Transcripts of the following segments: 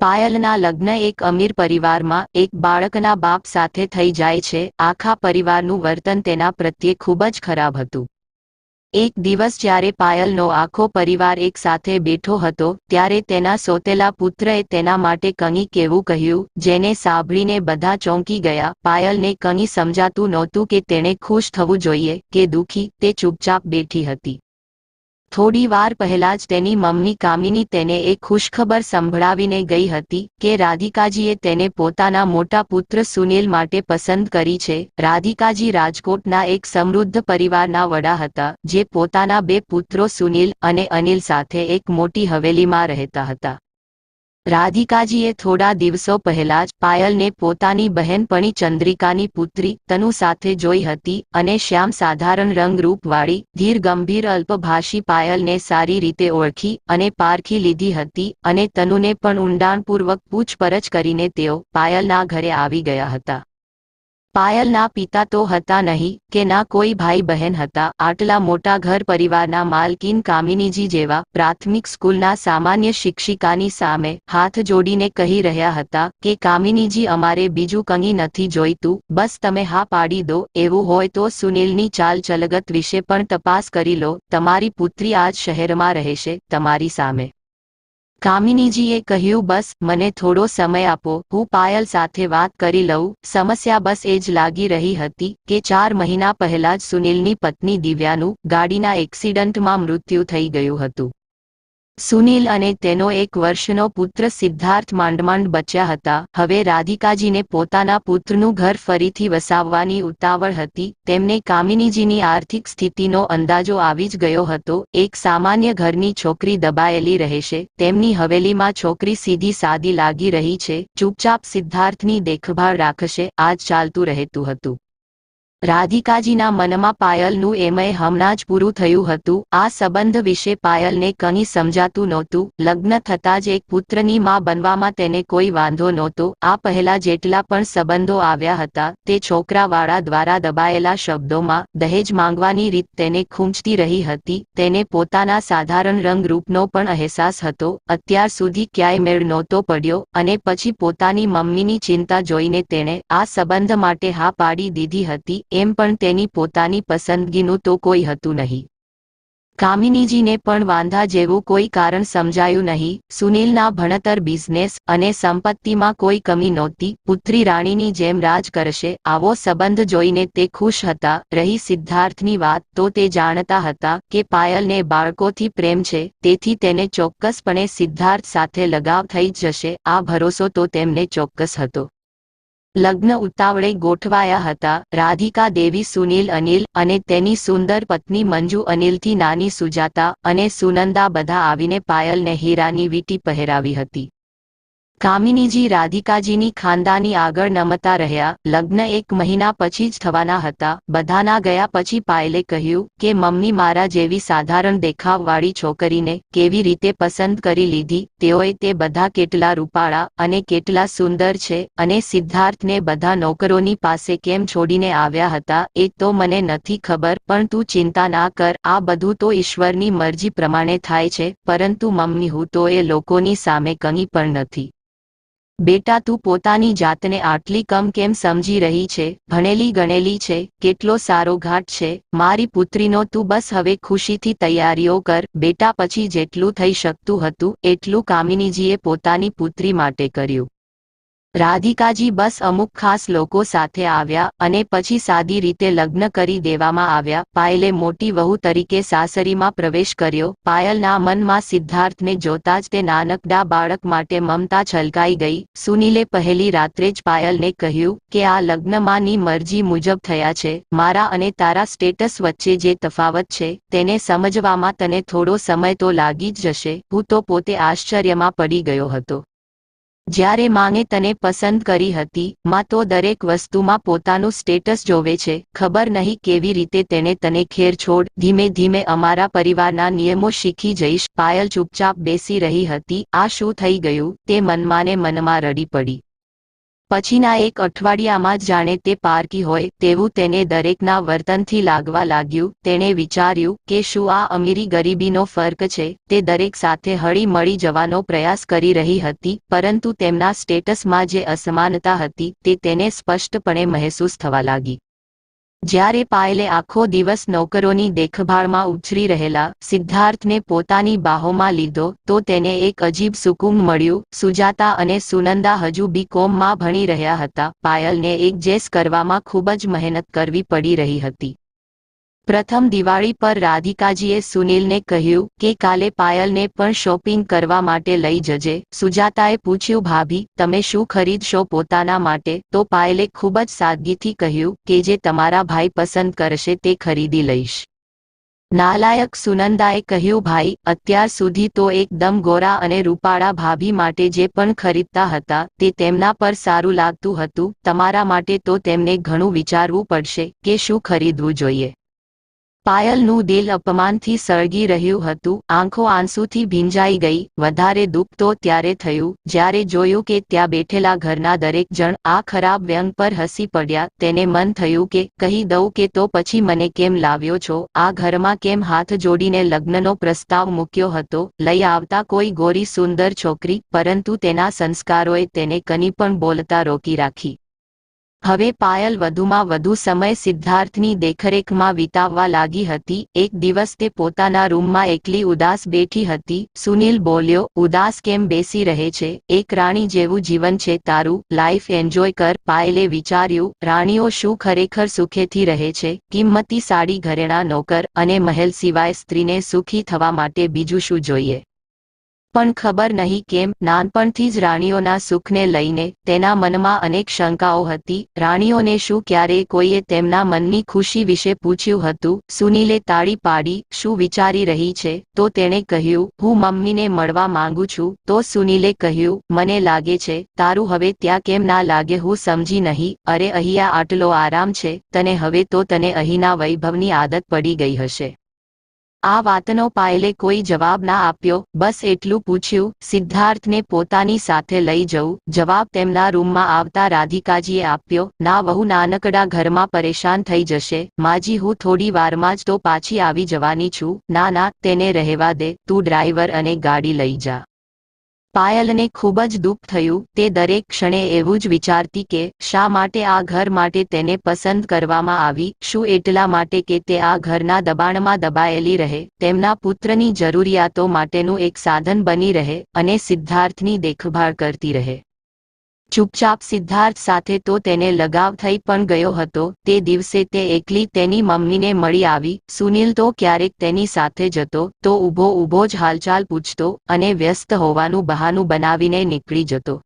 પાયલના લગ્ન એક અમીર પરિવારમાં એક બાળકના બાપ સાથે થઈ જાય છે. આખા પરિવારનું વર્તન તેના પ્રત્યે ખૂબ જ ખરાબ હતું. એક દિવસ જ્યારે પાયલનો આખો પરિવાર એક સાથે બેઠો હતો, ત્યારે તેના સોતેલા પુત્રએ તેના માટે કંઈ કેવું કહ્યું, જેને સાંભળીને બધા ચોંકી ગયા. પાયલને કંઈ સમજાતું નહોતું કે તેણે ખુશ થવું જોઈએ, કે દુઃખી, તે ચૂપચાપ બેઠી હતી. થોડી વાર પહેલા જ તેની મમ્મી કામિની તેને એક ખુશખબર સંભળાવીને ગઈ હતી કે રાધિકાજીએ તેને પોતાના મોટા પુત્ર સુનિલ માટે પસંદ કરી છે. રાધિકાજી રાજકોટના એક સમૃદ્ધ પરિવારના વડા હતા, જે પોતાના બે પુત્રો સુનિલ અને અનિલ સાથે એક મોટી હવેલીમાં રહેતા હતા. રાધિકાજીએ થોડા દિવસો પહેલા જ પાયલને પોતાની બહેનપણી ચંદ્રિકાની પુત્રી તનુ સાથે જોઈ હતી અને શ્યામ સાધારણ રંગરૂપવાળી ધીર ગંભીર અલ્પભાષી પાયલને સારી રીતે ઓળખી અને પારખી લીધી હતી અને તનુને પણ ઊંડાણપૂર્વક પૂછપરછ કરીને તેઓ પાયલના ઘરે આવી ગયા હતા. પાયલના પિતા તો હતા નહીં કે ના કોઈ ભાઈ બહેન હતા. આટલા મોટા ઘર પરિવારના માલકીન કામિનીજી જેવા પ્રાથમિક સ્કૂલના સામાન્ય શિક્ષિકાની સામે હાથ જોડીને કહી રહ્યા હતા કે, કામિનીજી, અમારે બીજું કંઈ નથી જોઈતું. બસ તમે હા પાડી દો. એવું હોય તો સુનિલની ચાલ ચલગત વિશે પણ તપાસ કરી લો. તમારી પુત્રી આજ શહેરમાં રહેશે તમારી સામે. કામિનીજીએ કહ્યું, બસ, મને થોડો સમય આપો. હું પાયલ સાથે વાત કરી લઉં. સમસ્યા બસ એ જ લાગી રહી હતી કે ચાર મહિના પહેલા જ સુનિલની પત્ની દિવ્યાનું ગાડીના એક્સિડન્ટમાં મૃત્યુ થઈ ગયું હતું. સુનિલ અને તેનો એક વર્ષનો પુત્ર સિદ્ધાર્થ માંડમાંડ બચ્યા હતા. હવે રાધિકાજીને પોતાના પુત્રનું ઘર ફરીથી વસાવવાની ઉતાવળ હતી. તેમને કામિનીજીની આર્થિક સ્થિતિનો અંદાજો આવી જ ગયો હતો. એક સામાન્ય ઘરની છોકરી દબાયેલી રહેશે. તેમની હવેલીમાં છોકરી સીધી સાદી લાગી રહી છે. ચૂપચાપ સિદ્ધાર્થની દેખભાળ રાખશે. આજ ચાલતું રહેતું હતું. રાધિકાજીના મનમાં પાયલનું એમય હમણાં જ પૂરું થયું હતું. આ સંબંધ વિશે પાયલને કંઈ સમજાતું નહોતું. લગ્ન થતાં જ એક પુત્રની માં બનવામાં તેને કોઈ વાંધો નહોતો. આ પહેલા જેટલા પણ સંબંધો આવ્યા હતા, તે છોકરાવાળા દ્વારા દબાયેલા શબ્દોમાં દહેજ માંગવાની રીત તેને ખૂંચતી રહી હતી. તેને પોતાના સાધારણ રંગરૂપનો પણ અહેસાસ હતો. અત્યાર સુધી ક્યાંય મેળ નહોતો પડ્યો અને પછી પોતાની મમ્મીની ચિંતા જોઈને તેણે આ સંબંધ માટે હા પાડી દીધી હતી. એમ પણ તેની પોતાની પસંદગીનું તો કોઈ હતું નહીં. કામિનીજીને પણ વાંધા જેવું કોઈ કારણ સમજાયું નહીં. સુનિલના ભણતર બિઝનેસ અને સંપત્તિમાં કોઈ કમી નહોતી. પુત્રી રાણીની જેમ રાજ કરશે. આવો સંબંધ જોઈને તે ખુશ હતા. રહી સિદ્ધાર્થની વાત તો તે જાણતા હતા કે પાયલને બાળકોથી પ્રેમ છે. તેથી તેને ચોક્કસપણે સિદ્ધાર્થ સાથે લગાવ થઈ જશે. આ ભરોસો તો તેમને ચોક્કસ હતો. લગ્ન ઉતાવળે ગોઠવાયા હતા. રાધિકા દેવી સુનિલ અનિલ અને તેની સુંદર પત્ની મંજુ અનિલથી નાની સુજાતા અને સુનંદા બધા આવીને પાયલને હીરાની વીટી પહેરાવી હતી. કામિનીજી રાધિકાજીની ખાનદાની આગળ નમતા રહ્યા. લગ્ન એક મહિના પછી જ થવાના હતા. બધાના ગયા પછી પાયલે કહ્યું કે, મમ્મી મારા જેવી સાધારણ દેખાવવાળી છોકરીને કેવી રીતે પસંદ કરી લીધી? તેઓએ તે બધા કેટલા રૂપાળા અને કેટલા સુંદર છે અને સિદ્ધાર્થને બધા નોકરોની પાસે કેમ છોડીને આવ્યા હતા એ તો મને નથી ખબર, પણ તું ચિંતા ના કર. આ બધું તો ઈશ્વરની મરજી પ્રમાણે થાય છે, પરંતુ મમ્મી હું તો એ લોકોની સામે કંઈ પણ નથી. બેટા, તું પોતાની જાતને આટલી કમ કેમ સમજી રહી છે? ભણેલી ગણેલી છે, કેટલો સારો ઘાટ છે. મારી પુત્રીનો તું બસ હવે ખુશીથી તૈયારીઓ કર. બેટા, પછી જેટલું થઈ શકતું હતું, એટલું કામિનીજીએ પોતાની પુત્રી માટે કર્યું. રાધિકાજી બસ અમુક ખાસ લોકો સાથે આવ્યા અને પછી સાદી રીતે લગ્ન કરી દેવામાં આવ્યા. પાયલે મોટી વહુ તરીકે સાસરીમાં પ્રવેશ કર્યો. પાયલના મનમાં સિદ્ધાર્થને જોતા જ તે નાનકડા બાળક માટે મમતા છલકાઈ ગઈ. સુનીલે પહેલી રાત્રે જ પાયલને કહ્યું કે આ લગ્નમાંની મરજી મુજબ થયા છે. મારા અને તારા સ્ટેટસ વચ્ચે જે તફાવત છે તેને સમજવામાં તને થોડો સમય તો લાગી જ જશે. હું તો પોતે આશ્ચર્યમાં પડી ગયો હતો. જ્યારે માંગે તને પસંદ કરી હતી, માં તો દરેક વસ્તુમાં પોતાનું સ્ટેટસ જોવે છે, ખબર નહીં કેવી રીતે તેને તને ખેર છોડ, ધીમે ધીમે અમારા પરિવારના નિયમો શીખી જઈશ, પાયલ ચૂપચાપ બેસી રહી હતી, આ શું થઈ ગયું, તે મનમાને મનમાં રડી પડી. પછીના એક અઠવાડિયામાં જ જાણે તે પારકી હોય તેવું તેને દરેકના વર્તનથી લાગવા લાગ્યું. તેણે વિચાર્યું કે શું આ અમીરી ગરીબીનો ફર્ક છે? તે દરેક સાથે હળી મળી જવાનો પ્રયાસ કરી રહી હતી, પરંતુ તેમના સ્ટેટસમાં જે અસમાનતા હતી તે તેને સ્પષ્ટપણે મહેસૂસ થવા લાગી. જ્યારે પાયલે આખો દિવસ નોકરોની દેખભાળમાં ઉછરી રહેલા સિદ્ધાર્થને પોતાની બાહોમાં લીધો, તો તેને એક અજીબ સુકૂન મળ્યું. સુજાતા અને સુનંદા હજુ બી કોમમાં ભણી રહ્યા હતા. પાયલને એક જેસ કરવામાં ખૂબ જ મહેનત કરવી પડી રહી હતી. પ્રથમ દિવાળી પર રાધિકાજીએ સુનિલને કહ્યું કે કાલે પાયલને પણ શોપિંગ કરવા માટે લઈ જજે. સુજાતાએ પૂછ્યું, ભાભી, તમે શું ખરીદશો પોતાના માટે? તો પાયલે ખૂબ જ સાદગીથી કહ્યું કે જે તમારા ભાઈ પસંદ કરશે તે ખરીદી લઈશ. નાલાયક સુનંદાએ કહ્યું, ભાઈ, અત્યાર સુધી તો એકદમ ગોરા અને રૂપાળા ભાભી માટે જે પણ ખરીદતા હતા તે તેમના પર સારું લાગતું હતું. તમારા માટે તો તેમને ઘણું વિચારવું પડશે કે શું ખરીદવું જોઈએ. પાયલનું દિલ અપમાનથી સળગી રહ્યું હતું. આંખો આંસુથી ભીંજાઈ ગઈ. વધારે દુઃખ તો ત્યારે થયું. જ્યારે જોયું કે ત્યાં બેઠેલા ઘરના દરેક જણ આ ખરાબ વ્યંગ પર હસી પડ્યા, તેને મન થયું કે, કહી દઉં કે તો પછી મને કેમ લાવ્યો છો? આ ઘરમાં કેમ હાથ જોડીને લગ્નનો પ્રસ્તાવ મૂક્યો હતો? લઈ આવતા કોઈ ગોરી સુંદર છોકરી, પરંતુ તેના સંસ્કારોએ તેને કની પણ બોલતા રોકી રાખી. હવે પાયલ વધુમાં વધુ સમય સિદ્ધાર્થની દેખરેખમાં વિતાવવા લાગી હતી. એક દિવસ તે પોતાના રૂમમાં એકલી ઉદાસ બેઠી હતી. સુનિલ બોલ્યો, ઉદાસ કેમ બેસી રહે છે? એક રાણી જેવું જીવન છે તારું. લાઈફ એન્જોય કર. પાયલે વિચાર્યું, રાણીઓ શું ખરેખર સુખેથી રહે છે? કિંમતી સાડી ઘરેણા નોકર અને મહેલ સિવાય સ્ત્રીને સુખી થવા માટે બીજું શું જોઈએ? પણ ખબર નહીં કેમ, નાનપણથી જ રાણીઓના સુખને લઈને તેના મનમાં અનેક શંકાઓ હતી. રાણીઓને શું ક્યારેય કોઈએ તેમના મનની ખુશી વિશે પૂછ્યું હતું? સુનીલે તાળી પાડી, શું વિચારી રહી છે? તો તેણે કહ્યું, હું મમ્મીને મળવા માંગુ છું. તો સુનીલે કહ્યું, મને લાગે છે, તારું હવે ત્યાં કેમ ના લાગે હું સમજી નહીં. અરે, અહીંયા આટલો આરામ છે, તને હવે તો તને અહીંના વૈભવની આદત પડી ગઈ હશે. આ વાતનો પાયલે કોઈ જવાબ ના આપ્યો. બસ એટલું પૂછ્યું, સિદ્ધાર્થને પોતાની સાથે લઈ જવું. જવાબ તેમના રૂમમાં આવતા રાધિકાજીએ આપ્યો. ના વહુ, નાનકડા ઘરમાં પરેશાન થઈ જશે. માજી, હું થોડી વારમાં જ તો પાછી આવી જવાની છું. ના ના, તેને રહેવા દે. તું ડ્રાઈવર અને ગાડી લઈ જા. પાયલને ખૂબ જ દુઃખ થયું, તે દરેક ક્ષણે એવું જ વિચારતી કે, શા માટે આ ઘર માટે તેને પસંદ કરવામાં આવી, શું એટલા માટે કે તે આ ઘરના દબાણમાં દબાયેલી રહે, તેમના પુત્રની જરૂરિયાતો માટેનું એક સાધન બની રહે, અને સિદ્ધાર્થની દેખભાળ કરતી રહે. ચૂપચાપ સિદ્ધાર્થ સાથે તો તેને લગાવ થઈ પણ ગયો હતો. તે દિવસે તે એકલી તેની મમ્મીને મળી આવી. સુનિલ તો ક્યારેક તેની સાથે જતો, તો ઊભો ઊભો જ હાલચાલ પૂછતો અને વ્યસ્ત હોવાનું બહાનું બનાવીને નીકળી જતો.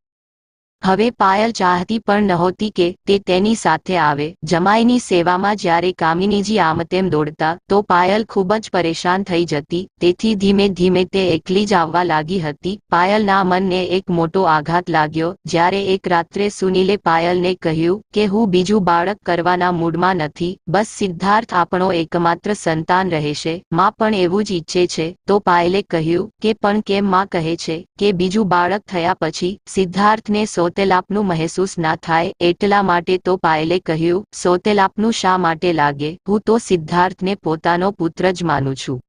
હવે પાયલ ચાહતી પણ નહોતી કે તે તેની સાથે આવે. જમાઈની સેવામાં જ્યારે કામિનીજી આમ તેમ દોડતા, તો પાયલ ખૂબ જ પરેશાન થઈ જતી. તેથી ધીમે ધીમે તે એકલી જ આવવા લાગી હતી. પાયલના મનને એક મોટો આઘાત લાગ્યો, જ્યારે એક રાત્રે સુનિલે પાયલને કહ્યું કે હું બીજું બાળક કરવાના મૂડમાં નથી. બસ સિદ્ધાર્થ આપણો એકમાત્ર સંતાન રહેશે. માં પણ એવું જ ઈચ્છે છે. તો પાયલે કહ્યું કે પણ કેમ માં કહે છે કે બીજું બાળક થયા પછી સિદ્ધાર્થને સો સોતેલાપનું મહેસૂસ ના થાય એટલા માટે તો પાયલે કહ્યું, સોતેલાપનું શા માટે લાગે? હું તો સિદ્ધાર્થને પોતાનો પુત્ર જ માનું છું.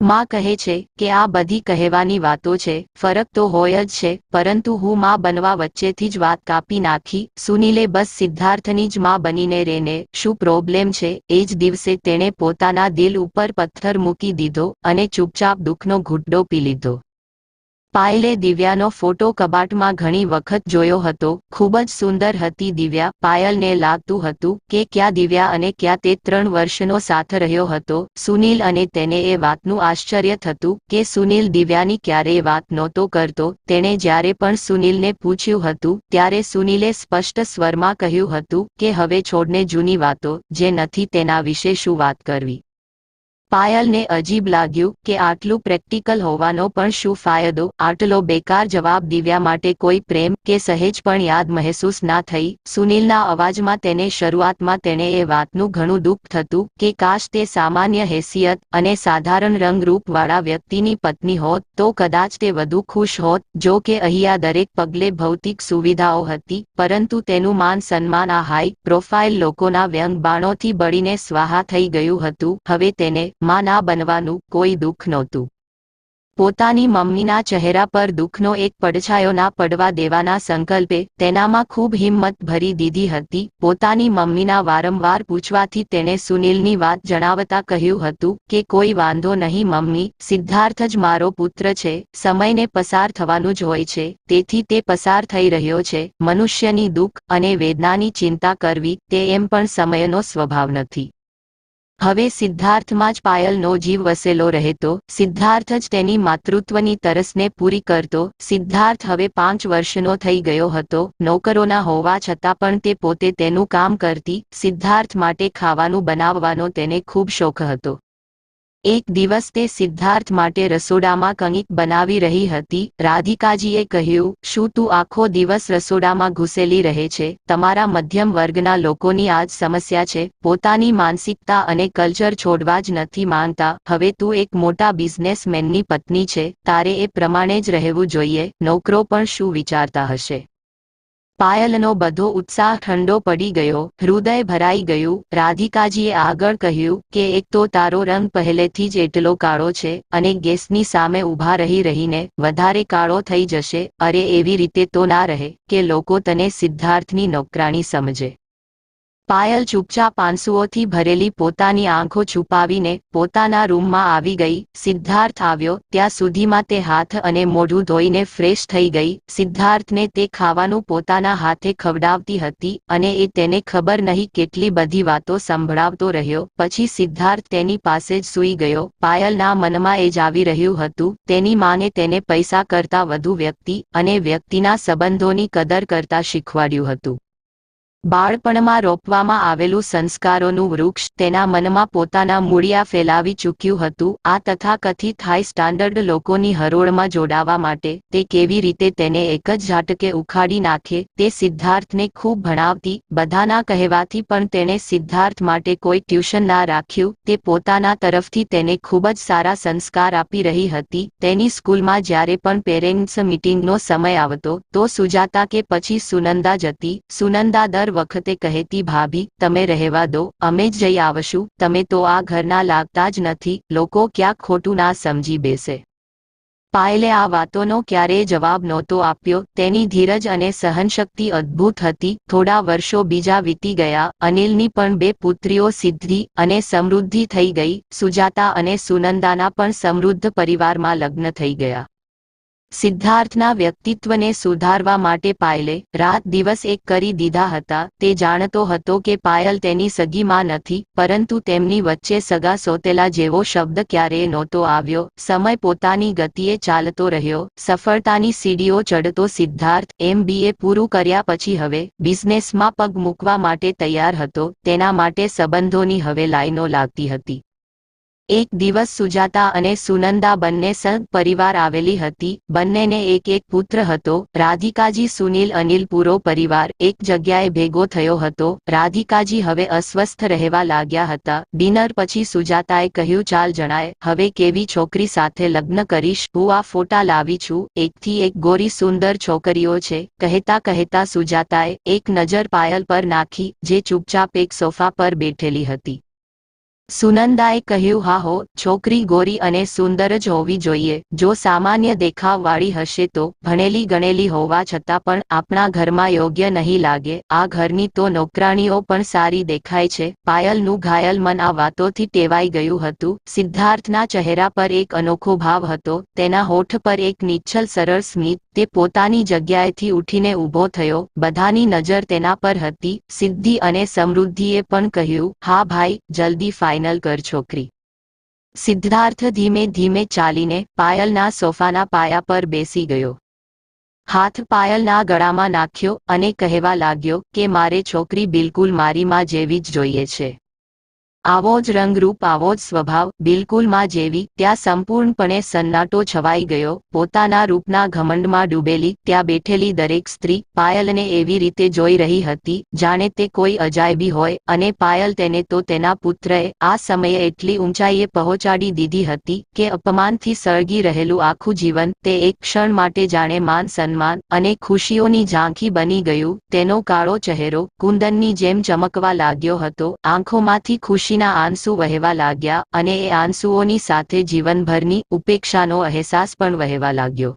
માં કહે છે કે આ બધી કહેવાની વાતો છે, ફરક તો હોય જ છે, પરંતુ હું માં બનવા વચ્ચેથી જ વાત કાપી નાખી, સુનીલે, બસ સિદ્ધાર્થની જ માં બનીને રેને, શું પ્રોબ્લેમ છે? એ જ દિવસે તેણે પોતાના દિલ ઉપર પથ્થર મૂકી દીધો અને ચૂપચાપ દુઃખનો ઘૂંટડો પી લીધો. પાયલે દિવ્યાનો ફોટો કબાટમાં ઘણી વખત જોયો હતો. ખૂબ જ સુંદર હતી દિવ્યા. પાયલને લાગતું હતું કે ક્યાં દિવ્યા અને ક્યાં તે ત્રણ વર્ષનો સાથ રહ્યો હતો. સુનીલ અને તેને એ વાતનું આશ્ચર્ય થતું કે સુનીલ દિવ્યાની ક્યારેય વાત નહોતો કરતો. તેણે જ્યારે પણ સુનીલને પૂછ્યું હતું, ત્યારે સુનીલે સ્પષ્ટ સ્વરમાં કહ્યું હતું કે હવે છોડને જૂની વાતો, જે નથી તેના વિશે શું વાત કરવી. પાયલને અજીબ લાગ્યું કે આટલું પ્રેક્ટિકલ હોવાનો પણ શું ફાયદો? આટલો બેકાર જવાબ દિવ્યા માટે કોઈ પ્રેમ કે સહેજ પણ યાદ મહેસૂસ ના થઈ. સુનિલના અવાજમાં તેને શરૂઆતમાં તેણે એ વાતનું ઘણું દુઃખ થતું કે કાશ તે સામાન્ય હેસિયત અને સાધારણ રંગરૂપવાળા વ્યક્તિની પત્ની હોત તો કદાચ તે વધુ ખુશ હોત. જો કે અહીંયા દરેક પગલે ભૌતિક સુવિધાઓ હતી, પરંતુ તેનું માન સન્માન આ હાઈ પ્રોફાઇલ લોકોના વ્યંગ બાણોથી બળીને સ્વાહા થઈ ગયું હતું. હવે તેને માં ના બનવાનું કોઈ દુઃખ નહોતું. પોતાની મમ્મીના ચહેરા પર દુઃખનો એક પડછાયો ના પડવા દેવાના સંકલ્પે તેનામાં ખૂબ હિંમત ભરી દીધી હતી. પોતાની મમ્મીના વારંવાર પૂછવાથી તેણે સુનિલની વાત જણાવતા કહ્યું હતું કે, કોઈ વાંધો નહીં મમ્મી, સિદ્ધાર્થ જ મારો પુત્ર છે, સમયને પસાર થવાનું જ હોય છે, તેથી તે પસાર થઈ રહ્યો છે. મનુષ્યની દુઃખ અને વેદનાની ચિંતા કરવી તે એમ પણ સમયનો સ્વભાવ નથી. હવે સિદ્ધાર્થમાં જ પાયલનો જીવ વસેલો રહેતો, સિદ્ધાર્થ જ તેની માતૃત્વની તરસને પૂરી કરતો, સિદ્ધાર્થ હવે પાંચ વર્ષનો થઈ ગયો હતો, નોકરોના હોવા છતાં પણ તે પોતે તેનું કામ કરતી, સિદ્ધાર્થ માટે ખાવાનું બનાવવાનો તેને ખૂબ શોખ હતો. એક દિવસ તે સિદ્ધાર્થ માટે રસોડામાં કંઈક બનાવી રહી હતી. રાધિકાજીએ કહ્યું, શું તું આખો દિવસ રસોડામાં ઘૂસેલી રહે છે? તમારા મધ્યમ વર્ગના લોકોની આજ સમસ્યા છે. પોતાની માનસિકતા અને કલ્ચર છોડવા જ નથી માંગતા. હવે તું એક મોટા બિઝનેસમેનની પત્ની છે. તારે એ પ્રમાણે જ રહેવું જોઈએ. નોકરો પણ શું વિચારતા હશે? પાયલનો બધો ઉત્સાહ ઠંડો પડી ગયો, હૃદય ભરાઈ ગયું, રાધિકાજીએ આગળ કહ્યું કે એક તો તારો રંગ પહેલેથી જ એટલો કાળો છે અને ગેસની સામે ઊભા રહી રહીને વધારે કાળો થઈ જશે, અરે એવી રીતે તો ના રહે કે લોકો તને સિદ્ધાર્થની નોકરાણી સમજે. પાયલ ચૂપચાપ આંસુઓથી ભરેલી પોતાની આંખો છુપાવીને પોતાના રૂમમાં આવી ગઈ. સિદ્ધાર્થ આવ્યો. ત્યાં સુધીમાં તે હાથ અને મોઢું ધોઈને ફ્રેશ થઈ ગઈ. સિદ્ધાર્થને તે ખાવાનું પોતાના હાથે ખવડાવતી હતી અને એ તેને ખબર નહીં કેટલી બધી વાતો સંભળાવતો રહ્યો. પછી સિદ્ધાર્થ તેની પાસે જ સૂઈ ગયો. પાયલના મનમાં એ જ આવી રહ્યું હતું. તેની માને તેને પૈસા કરતા વધુ વ્યક્તિ અને વ્યક્તિના સંબંધોની કદર કરતા શીખવાડ્યું હતું. બાળપણમાં રોપવામાં આવેલું સંસ્કારોનું વૃક્ષ તેના મનમાં પોતાના મૂળિયા ફેલાવી ચૂક્યું હતું. આ તથાકથિત હાઈ સ્ટાન્ડર્ડ લોકોની હરોળમાં જોડાવા માટે તે કેવી રીતે તેને એક જ ઝાટકે ઉખાડી નાખે તે સિદ્ધાર્થને ખૂબ ભણાવતી, બધાના કહેવાથી પણ તેણે સિદ્ધાર્થ માટે કોઈ ટ્યુશન ના રાખ્યું. તે પોતાના તરફથી તેને ખૂબ જ સારા સંસ્કાર આપી રહી હતી. તેની સ્કૂલમાં જ્યારે પણ પેરેન્ટ્સ મિટિંગનો સમય આવતો, તો સુજાતા કે પછી સુનંદા જતી. સુનંદા દર વખતે કહેતી ભાભી, તમે રહેવા દો, અમે જ જઈ આવશું, તમે તો આ ઘરના લાગતા જ નથી, લોકો ક્યાંક ખોટું ના સમજી બેસે. પાયલે આ વાતોનો ક્યારેય જવાબ નહોતો આપ્યો. તેની ધીરજ અને સહનશક્તિ અદ્ભુત હતી. થોડા વર્ષો બીજા વીતી ગયા, અનિલની પણ બે પુત્રીઓ સિદ્ધિ અને સમૃદ્ધિ થઈ ગઈ. સુજાતા અને સુનંદાના પણ સમૃદ્ધ પરિવારમાં લગ્ન થઈ ગયા. સિદ્ધાર્થના વ્યક્તિત્વને સુધારવા માટે પાયલે રાત દિવસ એક કરી દીધા હતા. તે જાણતો હતો કે પાયલ તેની સગીમાં નથી, પરંતુ તેમની વચ્ચે સગા સોતેલા જેવો શબ્દ ક્યારેય નહોતો આવ્યો. સમય પોતાની ગતિએ ચાલતો રહ્યો. સફળતાની સીડીઓ ચડતો સિદ્ધાર્થ એમબીએ પૂરું કર્યા પછી હવે બિઝનેસમાં પગ મૂકવા માટે તૈયાર હતો. તેના માટે સંબંધોની હવે લાઈનો લાગતી હતી. એક દિવસ સુજાતા અને સુનંદા બંને સંત પરિવાર આવેલી હતી. બંનેને એક એક પુત્ર હતો. રાધિકાજી, સુનિલ, અનિલ પૂરો પરિવાર એક જગ્યાએ ભેગો થયો હતો. રાધિકાજી હવે અસ્વસ્થ રહેવા લાગ્યા હતા. ડિનર પછી સુજાતાએ કહ્યું, ચાલ જણાય, હવે કેવી છોકરી સાથે લગ્ન કરીશ? હું આ ફોટા લાવી છું. એકથી એક ગોરી સુંદર છોકરીઓ છે. કહેતા કહેતા સુજાતાએ એક નજર પાયલ પર નાખી, જે ચૂપચાપ એક સોફા પર બેઠેલી હતી. સુનંદાએ કહ્યું, હા હો, છોકરી ગોરી અને સુંદર જ હોવી જોઈએ. જો સામાન્ય દેખાવવાળી હશે તો ભણેલી ગણેલી હોવા છતાં પણ આપણા ઘરમાં યોગ્ય નહીં લાગે. આ ઘરની તો નોકરાણીઓ પણ સારી દેખાય છે. પાયલનું ઘાયલ મન આ વાતોથી ટેવાઈ ગયું હતું. સિદ્ધાર્થના ચહેરા પર એક અનોખો ભાવ હતો. તેના હોઠ પર એક નિચ્છલ સરળ સ્મિત તે પોતાની જગ્યાએથી ઉઠીને ઊભો થયો. બધાની નજર તેના પર હતી. સિદ્ધિ અને સમૃદ્ધિએ પણ કહ્યું, હા ભાઈ, જલ્દી ફાઇનલ કર છોકરી. સિદ્ધાર્થ ધીમે ધીમે ચાલીને પાયલના સોફાના પાયા પર બેસી ગયો. હાથ પાયલના ગળામાં નાખ્યો અને કહેવા લાગ્યો કે, મારે છોકરી બિલકુલ મારી માં જેવી જ જોઈએ છે. આવો જ રંગરૂપ, આવો જ સ્વભાવ બિલકુલમાં જેવી, ત્યાં સંપૂર્ણપણે સન્નાટો છવાઈ ગયો, પોતાના રૂપના ઘમંડમાં ડૂબેલી, ત્યાં બેઠેલી દરેક સ્ત્રી, પાયલને એવી રીતે જોઈ રહી હતી, જાણે તે કોઈ અજાયબી હોય, અને પાયલ તેને તો તેના પુત્રએ, આ સમયે એટલી ઊંચાઈએ પહોંચાડી દીધી હતી, કે અપમાનથી સળગી રહેલું આખું જીવન, તે એક ક્ષણ માટે જાણે માન સન્માન, અને ખુશીઓની ઝાંખી બની ગયું, તેનો કાળો ચહેરો, કુંદનની જેમ ચમકવા લાગ્યો હતો, આંખોમાંથી ખુશીના આંસુ વહેવા લાગ્યા અને એ આંસુઓની સાથે જીવનભરની ઉપેક્ષાનો અહેસાસ પણ વહેવા લાગ્યો.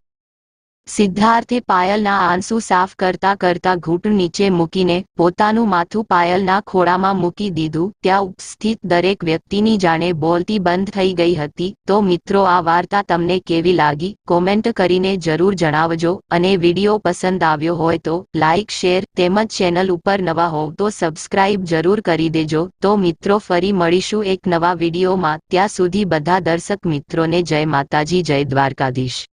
સિદ્ધાર્થે પાયલના આંસુ સાફ કરતા કરતા ઘૂંટ નીચે મૂકીને પોતાનું માથું પાયલના ખોળામાં મૂકી દીધું. ત્યાં ઉપસ્થિત દરેક વ્યક્તિની જાણે બોલતી બંધ થઈ ગઈ હતી. તો મિત્રો, આ વાર્તા તમને કેવી લાગી? કોમેન્ટ કરીને જરૂર જણાવજો અને વીડિયો પસંદ આવ્યો હોય તો લાઇક શેર તેમજ ચેનલ ઉપર નવા હોવ તો સબસ્ક્રાઇબ જરૂર કરી દેજો. તો મિત્રો, ફરી મળીશું એક નવા વિડીયોમાં. ત્યાં સુધી બધા દર્શક મિત્રોને જય માતાજી, જય દ્વારકાધીશ.